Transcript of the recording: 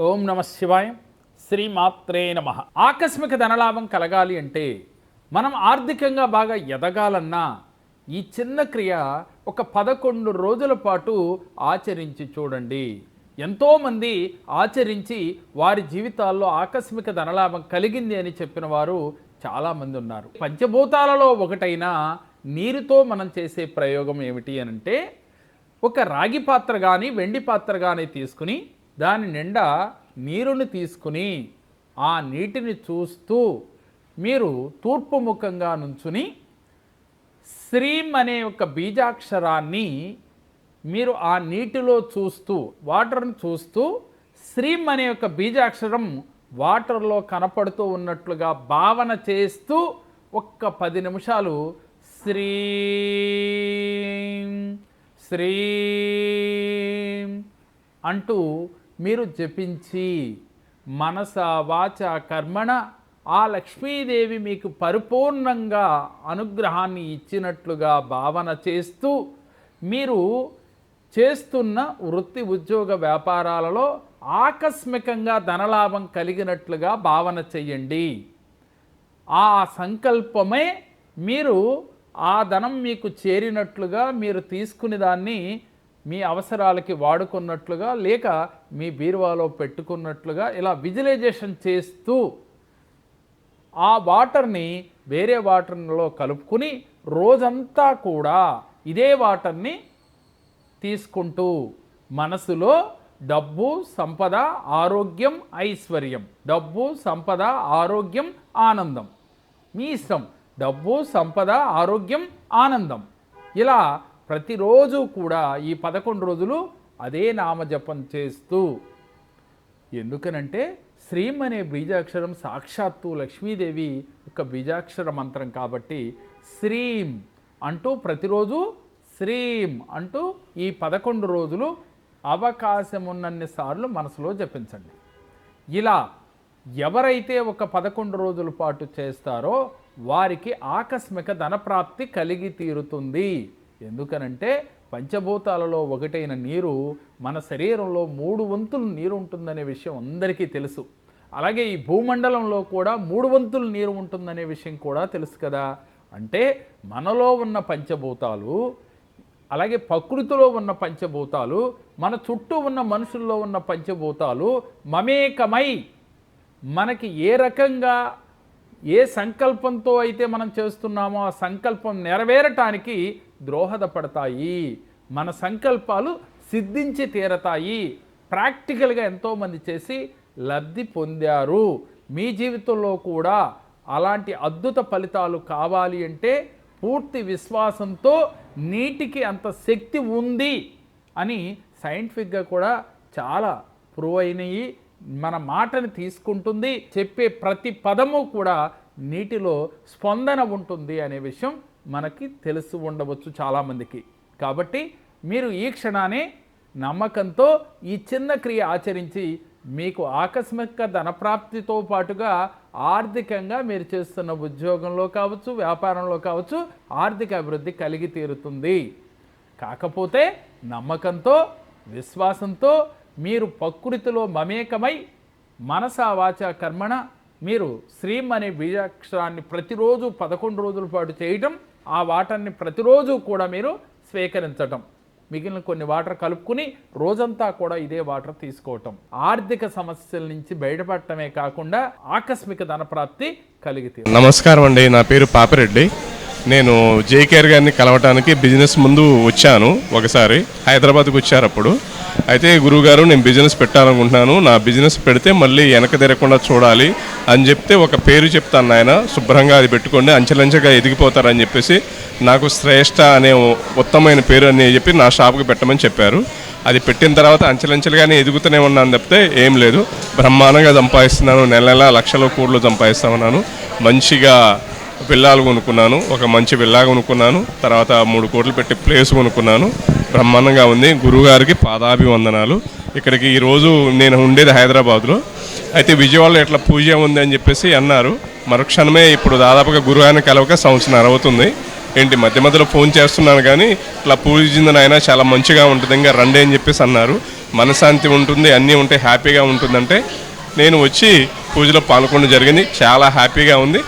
ఓం నమ శివాయ. శ్రీమాత్రే నమ. ఆకస్మిక ధనలాభం కలగాలి అంటే మనం ఆర్థికంగా బాగా ఎదగాలన్నా ఈ చిన్న క్రియ ఒక పదకొండు రోజుల పాటు ఆచరించి చూడండి. ఎంతోమంది ఆచరించి వారి జీవితాల్లో ఆకస్మిక ధనలాభం కలిగింది అని చెప్పిన వారు చాలామంది ఉన్నారు. పంచభూతాలలో ఒకటైన నీరుతో మనం చేసే ప్రయోగం ఏమిటి అనంటే ఒక రాగి పాత్ర కానీ వెండి పాత్ర కానీ తీసుకుని దాని నిండా నీరుని తీసుకుని ఆ నీటిని చూస్తూ మీరు తూర్పు ముఖంగా నుంచుని శ్రీం అనే ఒక బీజాక్షరాన్ని మీరు ఆ నీటిలో చూస్తూ వాటర్ని చూస్తూ శ్రీం అనే ఒక బీజాక్షరం వాటర్లో కనపడుతూ ఉన్నట్లుగా భావన చేస్తూ ఒక్క పది నిమిషాలు శ్రీం శ్రీం అంటూ మీరు జపించి మనస వాచ కర్మణ ఆ లక్ష్మీదేవి మీకు పరిపూర్ణంగా అనుగ్రహాన్ని ఇచ్చినట్లుగా భావన చేస్తూ మీరు చేస్తున్న వృత్తి ఉద్యోగ వ్యాపారాలలో ఆకస్మికంగా ధనలాభం కలిగినట్లుగా భావన చెయ్యండి ఆ సంకల్పమే మీరు ఆ ధనం మీకు చేరినట్లుగా మీరు తీసుకుని దాన్ని మీ అవసరాలకి వాడుకున్నట్లుగా లేక మీ బీరువాలో పెట్టుకున్నట్లుగా ఇలా విజువలైజేషన్ చేస్తూ ఆ వాటర్ని వేరే వాటర్లో కలుపుకుని రోజంతా కూడా ఇదే వాటర్ని తీసుకుంటూ మనసులో డబ్బు సంపద ఆరోగ్యం ఐశ్వర్యం. డబ్బు సంపద ఆరోగ్యం ఆనందం. మీ ఇష్టం. డబ్బు సంపద ఆరోగ్యం ఆనందం. ఇలా ప్రతిరోజు కూడా ఈ పదకొండు రోజులు అదే నామజపం చేస్తూ ఎందుకనంటే శ్రీం అనే బీజాక్షరం సాక్షాత్తు లక్ష్మీదేవి ఒక బీజాక్షర మంత్రం కాబట్టి శ్రీం అంటూ ప్రతిరోజు శ్రీం అంటూ ఈ పదకొండు రోజులు అవకాశం ఉన్నన్ని సార్లు మనసులో జపించండి. ఇలా ఎవరైతే ఒక పదకొండు రోజుల పాటు చేస్తారో వారికి ఆకస్మిక ధనప్రాప్తి కలిగి తీరుతుంది. ఎందుకనంటే పంచభూతాలలో ఒకటైన నీరు మన శరీరంలో మూడు వంతులు నీరు ఉంటుందనే విషయం అందరికీ తెలుసు. అలాగే ఈ భూమండలంలో కూడా మూడు వంతులు నీరు ఉంటుందనే విషయం కూడా తెలుసు కదా. అంటే మనలో ఉన్న పంచభూతాలు అలాగే ప్రకృతిలో ఉన్న పంచభూతాలు మన చుట్టూ ఉన్న మనుషుల్లో ఉన్న పంచభూతాలు మమేకమై మనకి ఏ రకంగా ఏ సంకల్పంతో అయితే మనం చేస్తున్నామో ఆ సంకల్పం నెరవేరటానికి ద్రోహదపడతాయి. మన సంకల్పాలు సిద్ధించి తీరతాయి. ప్రాక్టికల్గా ఎంతోమంది చేసి లబ్ధి పొందారు. మీ జీవితంలో కూడా అలాంటి అద్భుత ఫలితాలు కావాలి అంటే పూర్తి విశ్వాసంతో నీటికి అంత శక్తి ఉంది అని సైంటిఫిక్గా కూడా చాలా ప్రూవ్ అయినాయి. మన మాటని తీసుకుంటుంది చెప్పే ప్రతి పదము కూడా నీటిలో స్పందన ఉంటుంది అనే విషయం మనకి తెలుసు ఉండవచ్చు చాలామందికి. కాబట్టి మీరు ఈ క్షణాన్ని నమ్మకంతో ఈ చిన్న క్రియ ఆచరించి మీకు ఆకస్మిక ధనప్రాప్తితో పాటుగా ఆర్థికంగా మీరు చేస్తున్న ఉద్యోగంలో కావచ్చు వ్యాపారంలో కావచ్చు ఆర్థిక అభివృద్ధి కలిగి తీరుతుంది. కాకపోతే నమ్మకంతో విశ్వాసంతో మీరు ప్రకృతిలో మమేకమై మనస వాచ కర్మణ మీరు శ్రీం అనే బీజాక్షరాన్ని ప్రతిరోజు పదకొండు రోజుల పాటు చేయటం ఆ వాటర్ని ప్రతిరోజు కూడా మీరు స్వీకరించటం. మిగిలిన కొన్ని వాటర్ కలుపుకుని రోజంతా కూడా ఇదే వాటర్ తీసుకోవటం. ఆర్థిక సమస్యల నుంచి బయటపడటమే కాకుండా ఆకస్మిక ధనప్రాప్తి కలిగితే నమస్కారం అండి. నా పేరు పాపిరెడ్డి. నేను జేకేఆర్ గారిని కలవటానికి బిజినెస్ ముందు వచ్చాను ఒకసారి. హైదరాబాద్కి వచ్చారు అప్పుడు అయితే గురువుగారు నేను బిజినెస్ పెట్టాలనుకుంటున్నాను. నా బిజినెస్ పెడితే మళ్ళీ వెనక తిరగకుండా చూడాలి అని చెప్తే ఒక పేరు చెప్తాను ఆయన శుభ్రంగా అది పెట్టుకోండి అంచెలంచెగా ఎదిగిపోతారని చెప్పేసి నాకు శ్రేష్ఠ అనే ఉత్తమమైన పేరు అని చెప్పి నా షాప్కి పెట్టమని చెప్పారు. అది పెట్టిన తర్వాత అంచెలంచెలుగానే ఎదుగుతూనే ఉన్నాను తప్పితే ఏం లేదు. బ్రహ్మాండంగా సంపాదిస్తున్నాను. నెల నెల లక్షల కోట్లు సంపాదిస్తా ఉన్నాను. మంచిగా పిల్లాలు కొనుక్కున్నాను. ఒక మంచి పిల్లా కొనుక్కున్నాను. తర్వాత మూడు కోట్లు పెట్టి ప్లేస్ కొనుక్కున్నాను. బ్రహ్మాండంగా ఉంది. గురుగారికి పాదాభివందనాలు. ఇక్కడికి ఈరోజు నేను ఉండేది హైదరాబాద్లో. అయితే విజయవాడలో ఇట్లా పూజ ఉంది అని చెప్పేసి అన్నారు. మరుక్షణమే ఇప్పుడు దాదాపుగా గురుగారిని కలవక సంవత్సరం అవుతుంది ఏంటి మధ్య మధ్యలో ఫోన్ చేస్తున్నాను కానీ ఇట్లా పూజిందని ఆయన చాలా మంచిగా ఉంటుంది ఇంకా రండి అని చెప్పేసి అన్నారు. మనశాంతి ఉంటుంది అన్నీ ఉంటే హ్యాపీగా ఉంటుందంటే నేను వచ్చి పూజలో పాల్గొనడం జరిగింది. చాలా హ్యాపీగా ఉంది.